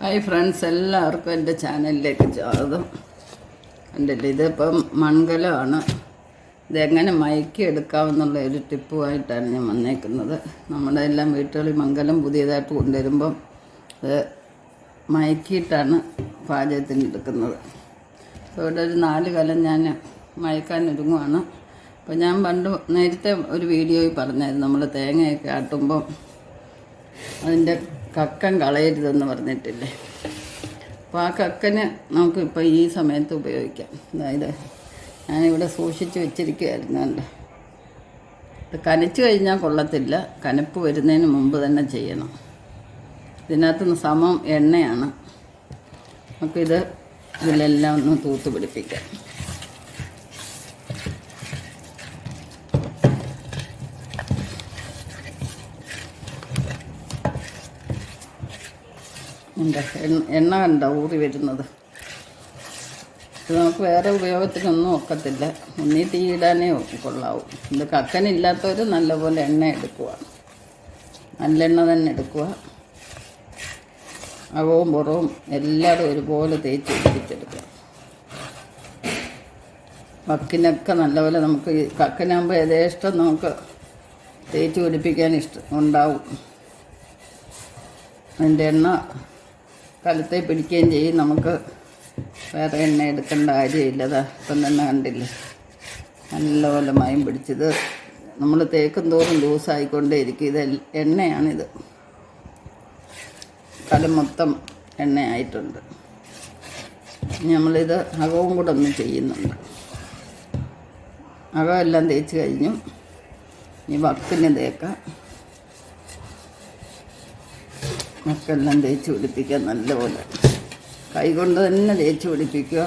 Hi friends എല്ലാവർക്കും എന്റെ ചാനലിലേക്ക് സ്വാഗതം. എന്റെ ഇതിപ്പം മൺകലമാണ് ഇതെങ്ങനെ മയക്കി എടുക്കാമെന്നുള്ള ഒരു ടിപ്പുമായിട്ടാണ് ഞാൻ വന്നേക്കുന്നത്. നമ്മുടെ എല്ലാം വീട്ടുകളിൽ മംഗലം പുതിയതായിട്ട് കൊണ്ടുവരുമ്പം അത് മയക്കിയിട്ടാണ് പാചകത്തിന് എടുക്കുന്നത്. ഇവിടെ ഒരു നാല് കലം ഞാൻ മയക്കാൻ ഒരുങ്ങുവാണ്. അപ്പോൾ ഞാൻ പണ്ട് നേരത്തെ ഒരു വീഡിയോയിൽ പറഞ്ഞായിരുന്നു നമ്മൾ തേങ്ങയൊക്കെ ആട്ടുമ്പം അതിന്റെ കക്കൻ കളയരുതെന്ന് പറഞ്ഞിട്ടില്ലേ. അപ്പോൾ ആ കക്കന് നമുക്കിപ്പോൾ ഈ സമയത്ത് ഉപയോഗിക്കാം. അതായത് ഞാനിവിടെ സൂക്ഷിച്ച് വെച്ചിരിക്കുകയായിരുന്നു എന്റെ ഇത് കനച്ചു കഴിഞ്ഞാൽ കൊള്ളത്തില്ല. കനപ്പ് വരുന്നതിന് മുമ്പ് തന്നെ ചെയ്യണം. ഇതിനകത്ത് സമം എണ്ണയാണ്. നമുക്കിത് ഇതിലെല്ലാം ഒന്ന് തൂത്ത് പിടിപ്പിക്കാം. എന്താ എണ്ണ കണ്ട ഊറി വരുന്നത്. ഇത് നമുക്ക് വേറെ ഉപയോഗത്തിനൊന്നും ഒക്കത്തില്ല. ഒന്നീ തീയിടാനേ കൊള്ളാവും. ഇത് കക്കനില്ലാത്തവർ നല്ലപോലെ എണ്ണ എടുക്കുക. നല്ലെണ്ണ തന്നെ എടുക്കുക. അകവും പുറവും എല്ലാവരും ഒരുപോലെ തേച്ച് പിടിച്ചെടുക്കുക വക്കിനൊക്കെ നല്ലപോലെ നമുക്ക് ഈ കക്കനാകുമ്പോൾ യഥേഷ്ടം നമുക്ക് തേച്ച് പിടിപ്പിക്കാൻ ഇഷ്ടം ഉണ്ടാവും. അതിന്റെ എണ്ണ കലത്തെ പിടിക്കുകയും ചെയ്യും. നമുക്ക് വേറെ എണ്ണ എടുക്കേണ്ട കാര്യമില്ല. അതാ ഇപ്പം തന്നെ കണ്ടില്ലേ? നല്ലപോലെ മയം പിടിച്ചത്. നമ്മൾ തേക്കും തോറും ലൂസായിക്കൊണ്ടേ ഇരിക്കും ഇത് എണ്ണയാണിത്. കലം മൊത്തം എണ്ണയായിട്ടുണ്ട്. നമ്മളിത് അകവും കൂടെ ഒന്ന് ചെയ്യുന്നുണ്ട്. അകമെല്ലാം തേച്ച് കഴിഞ്ഞു. ഇനി വക്കിന് തേക്കാം. മക്കെല്ലാം തേച്ച് പിടിപ്പിക്കുക നല്ലപോലെ. കൈ കൊണ്ട് തന്നെ തേച്ച് പിടിപ്പിക്കുക.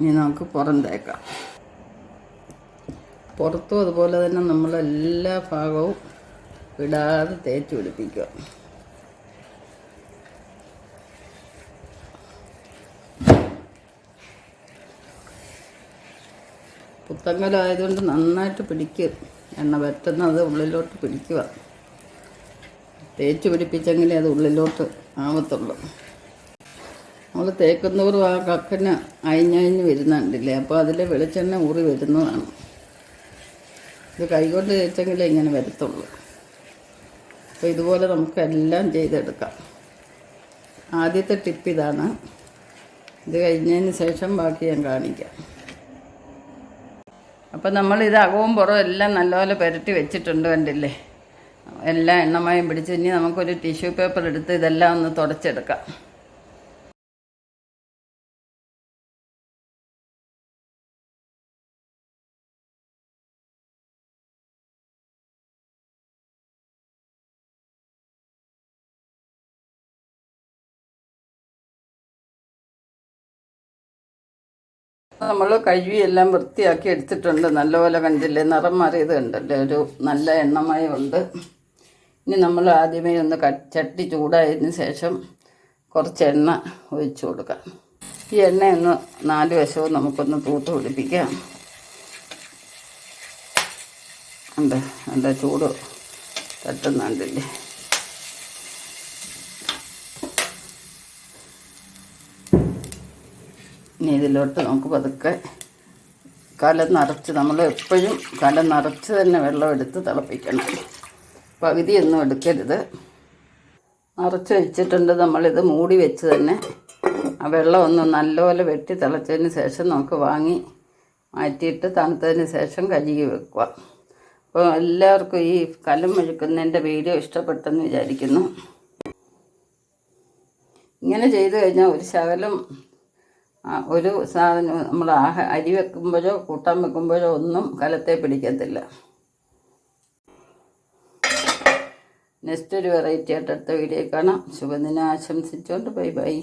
ഇനി നമുക്ക് പുറം തേക്കാം പുറത്തും അതുപോലെ തന്നെ നമ്മളെല്ലാ ഭാഗവും വിടാതെ തേച്ച് പിടിപ്പിക്കുക. പുത്തങ്കലായതുകൊണ്ട് നന്നായിട്ട് പിടിക്കും. എണ്ണ വറ്റുന്നത് ഉള്ളിലോട്ട് പിടിക്കുക. തേച്ച് പിടിപ്പിച്ചെങ്കിലേ അത് ഉള്ളിലോട്ട് ആവത്തുള്ളൂ. നമ്മൾ തേക്കുന്നവരും ആ കക്കന് അയിഞ്ഞയിഞ്ഞ് വരുന്നുണ്ടല്ലേ? അപ്പോൾ അതിലെ വെളിച്ചെണ്ണ ഊറി വരുന്നതാണ്. ഇത് കൈകൊണ്ട് തേച്ചെങ്കിലേ ഇങ്ങനെ വരത്തുള്ളൂ. അപ്പോൾ ഇതുപോലെ നമുക്കെല്ലാം ചെയ്തെടുക്കാം. ആദ്യത്തെ ടിപ്പ് ഇതാണ്. ഇത് കഴിഞ്ഞതിന് ശേഷം ബാക്കി ഞാൻ കാണിക്കാം. അപ്പം നമ്മൾ ഇത് അകവും പുറവും എല്ലാം നല്ലപോലെ പുരട്ടി വെച്ചിട്ടുണ്ട് കണ്ടില്ലേ? എല്ലാം എണ്ണമയം പിടിച്ച് ഇനി നമുക്കൊരു ടിഷ്യൂ പേപ്പർ എടുത്ത് ഇതെല്ലാം ഒന്ന് തുടച്ചെടുക്കാം. നമ്മൾ കഴുകി എല്ലാം വൃത്തിയാക്കി എടുത്തിട്ടുണ്ട്. നല്ലപോലെ കണ്ടില്ലേ? നിറം മാറിയത് കണ്ടല്ലേ? ഒരു നല്ല എണ്ണമയമുണ്ട് ഇനി നമ്മൾ ആദ്യമേ ഒന്ന് ചട്ടി ചൂടായതിന് ശേഷം കുറച്ച് എണ്ണ ഒഴിച്ചു കൊടുക്കാം. ഈ എണ്ണയൊന്ന് നാല് വശവും നമുക്കൊന്ന് തൂത്ത് പിടിപ്പിക്കാം. ഉണ്ട് എന്താ ചൂട് തട്ടുന്നുണ്ടല്ലേ? ഇനി ഇതിലോട്ട് നമുക്ക് പതുക്കെ കലം നിറച്ച് നമ്മൾ എപ്പോഴും കലം നിറച്ച് തന്നെ വെള്ളം എടുത്ത് തിളപ്പിക്കണം. പകുതിയൊന്നും എടുക്കരുത്. നിറച്ച് വെച്ചിട്ടുണ്ട് നമ്മളിത് മൂടി വെച്ച് തന്നെ ആ വെള്ളം ഒന്ന് നല്ലപോലെ വെട്ടി തിളച്ചതിന് ശേഷം നമുക്ക് വാങ്ങി മാറ്റിയിട്ട് തണുത്തതിന് ശേഷം കഴുകി വെക്കുക. അപ്പോൾ എല്ലാവർക്കും ഈ കലം മെഴുക്കുന്നതിന്റെ വീഡിയോ ഇഷ്ടപ്പെട്ടെന്ന് വിചാരിക്കുന്നു. ഇങ്ങനെ ചെയ്തു കഴിഞ്ഞാൽ ഒരു ശകലം ഒരു സാധനം നമ്മൾ ആഹ അരി വെക്കുമ്പോഴോ കൂട്ടാൻ വെക്കുമ്പോഴോ ഒന്നും കലത്തെ പിടിക്കത്തില്ല. നെക്സ്റ്റ് ഒരു വെറൈറ്റി ആയിട്ട് അടുത്ത വീഡിയോ കാണാം. ശുഭദിനം ആശംസിച്ചുകൊണ്ട് ബൈ ബൈ.